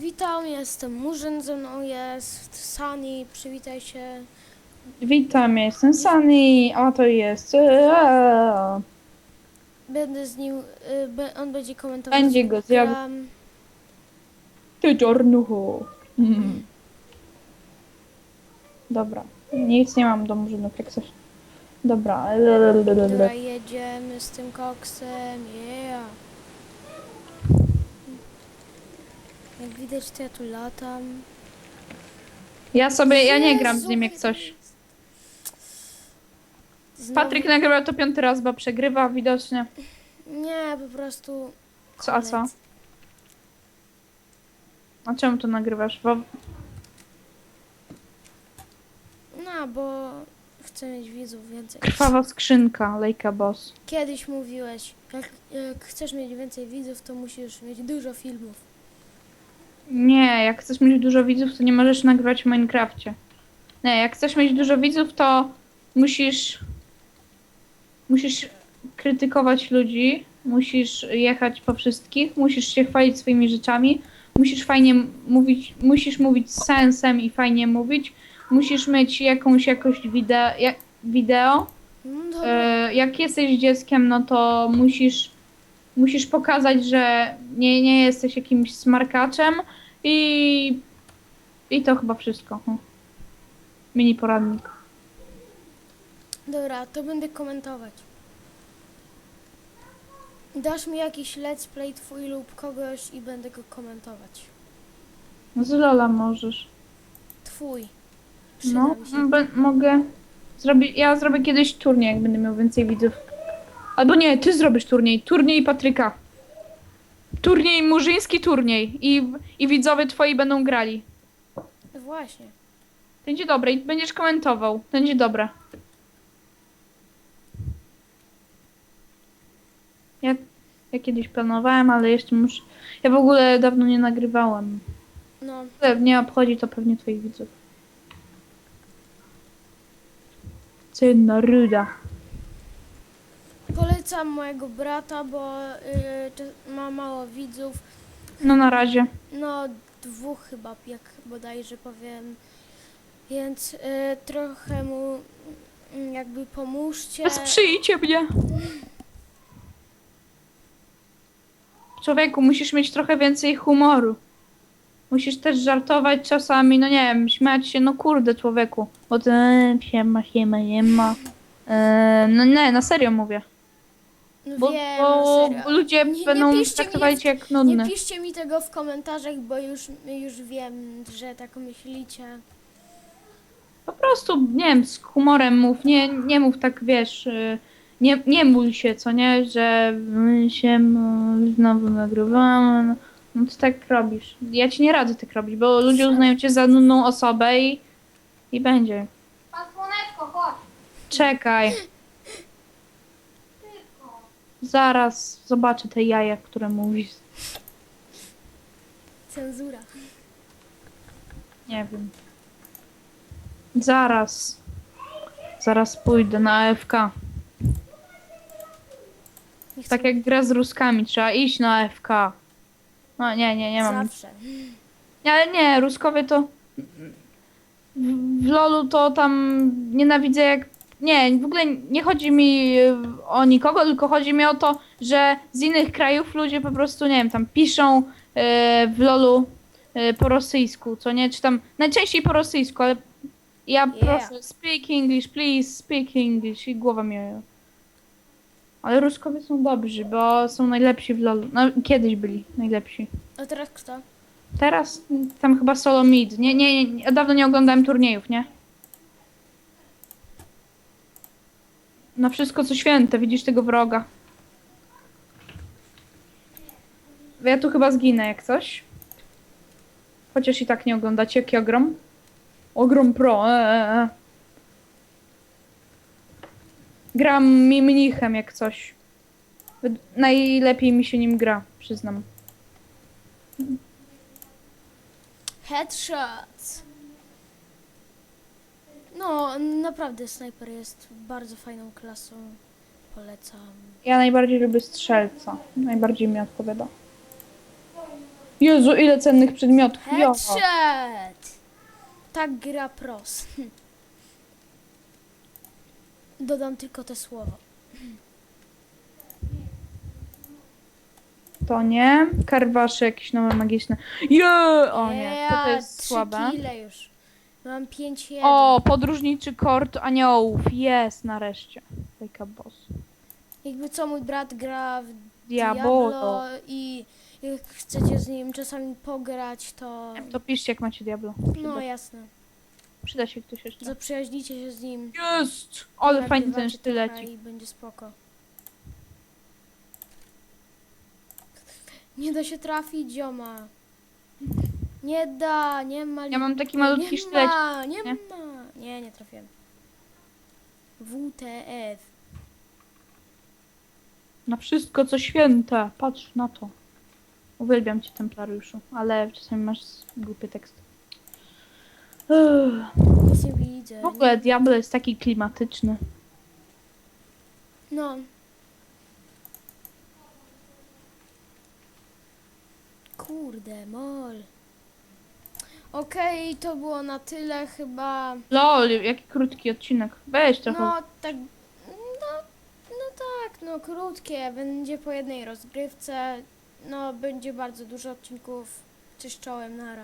Witam, jestem Murzyn, ze mną jest Sunny, przywitaj się. Witam, jestem Sunny, a to jest... Eee. Będę z nim, y, be, on będzie komentował. Będzie go zjadł. gram. Ty czarnuchu. Mm. Dobra, nic nie mam do murzynów, jak coś. Dobra. Dobra, jedziemy z tym koksem, yeah. Jak widać, to ja tu latam. Ja sobie, ja nie gram z nim jak coś. Znowu- Patryk nagrywa to piąty raz, bo przegrywa widocznie. Nie, po prostu... Co, a co? A czemu to nagrywasz? Bo No, bo chcę mieć widzów więcej. krwawa skrzynka, lejka boss. Kiedyś mówiłeś, jak, jak chcesz mieć więcej widzów, to musisz mieć dużo filmów. Nie, jak chcesz mieć dużo widzów, to nie możesz nagrywać w Minecrafcie. Nie, jak chcesz mieć dużo widzów, to musisz. Musisz krytykować ludzi, musisz jechać po wszystkich, musisz się chwalić swoimi rzeczami, musisz fajnie mówić, musisz mówić z sensem i fajnie mówić, musisz mieć jakąś jakość wideo. Jak, wideo. No dobra. E, jak jesteś dzieckiem, no to musisz, musisz pokazać, że nie, nie jesteś jakimś smarkaczem i, i to chyba wszystko. Hm. Mini poradnik. Dobra, to będę komentować. Dasz mi jakiś let's play twój lub kogoś i będę go komentować. No Z Lola możesz. Twój. Przyda No, mi się. b- mogę. Zrobić, ja zrobię kiedyś turniej, jak będę miał więcej widzów. Albo nie, ty zrobisz turniej. Turniej Patryka. Turniej, murzyński turniej. I, I widzowie twoi będą grali. Właśnie. Będzie dobre i będziesz komentował. Będzie dobre. Ja, ja kiedyś planowałem, ale jeszcze muszę. Ja w ogóle dawno nie nagrywałem. No, Nie obchodzi to pewnie twoich widzów. Cenna ruda. Polecam mojego brata, bo y, ma mało widzów. No na razie. No, dwóch chyba, jak bodajże powiem. Więc y, trochę mu y, jakby pomóżcie. Wesprzyjcie mnie. Człowieku, musisz mieć trochę więcej humoru. Musisz też żartować czasami, no nie wiem, śmiać się, no kurde człowieku. Bo to e, siema, siema, siema. E, no nie, na serio mówię. No Bo, wiem, bo serio. ludzie Nie- nie będą piszcie traktowali mi- cię jak Nie nudny. piszcie mi tego w komentarzach, bo już, już wiem, że tak myślicie. Po prostu, nie wiem, z humorem mów, nie, nie mów tak, wiesz, y, nie, nie bój się, co nie, że my się znowu nagrywamy, no, no to tak robisz. Ja ci nie radzę tak robić, bo ludzie uznają cię za nudną osobę i, i będzie. Pan Słoneczko, chodź. Czekaj. Zaraz zobaczę te jaja, które mówisz. Cenzura. Nie wiem. Zaraz. Zaraz pójdę na AFK. Nie chcę Tak jak gra z Ruskami, trzeba iść na AFK. No nie, nie, nie mam. zawsze. Nie, Ale nie, Ruskowie to. W, w LoLu to tam nienawidzę jak. Nie, w ogóle nie chodzi mi y, o nikogo, tylko chodzi mi o to, że z innych krajów ludzie po prostu, nie wiem, tam piszą y, w LoLu y, po rosyjsku, co nie? Czy tam najczęściej po rosyjsku, ale ja proszę, speak English, please, speak English i głowa mi. Ale Ruskowie są dobrzy, bo są najlepsi w LoLu. No, kiedyś byli najlepsi. A teraz kto? Teraz tam chyba solo mid. Nie, nie, nie, dawno nie oglądałem turniejów, nie? Na wszystko co święte, widzisz tego wroga. Ja tu chyba zginę jak coś. Chociaż i tak nie oglądacie, jaki ogrom. Ogrom pro. E, e, e. Gram mi mnichem jak coś. Najlepiej mi się nim gra, przyznam. Headshots. No, naprawdę snajper jest bardzo fajną klasą. Polecam. Ja najbardziej lubię strzelca. Najbardziej mi odpowiada. Jezu, ile cennych przedmiotów. Jo. Headshot! Tak gra pros. Dodam tylko te słowa. To nie. Karwasze jakieś nowe magiczne. Je! O nie, to, to jest trzy słabe. kile już. Mam 5 1. O, podróżniczy kord aniołów. Jest, nareszcie. Like a boss. Jakby co mój brat gra w Diabolo. Diablo i jak chcecie z nim czasami pograć, to To piszcie, jak macie Diablo. Przyda, no jasne. przyda się ktoś jeszcze. Zaprzyjaźnijcie się z nim. Jest! Ale fajny ten trochę sztylecik. I będzie spoko. Nie da się trafić, zioma. Nie da, nie ma. Ja mam taki nie malutki sztylecik. ma, nie, nie? ma. Nie, nie trafiłem. WTF. Na wszystko, co święte. Patrz na to. Uwielbiam cię, Templariuszu, ale czasami masz głupie teksty. Nic nie widzę. W ogóle Diablo jest taki klimatyczny. No. Kurde, mol. Okej, to było na tyle chyba. Lol, jaki krótki odcinek. Weź trochę. No, tak. No, no tak, no krótkie. Będzie po jednej rozgrywce. No, będzie bardzo dużo odcinków. Cześć czołem, nara.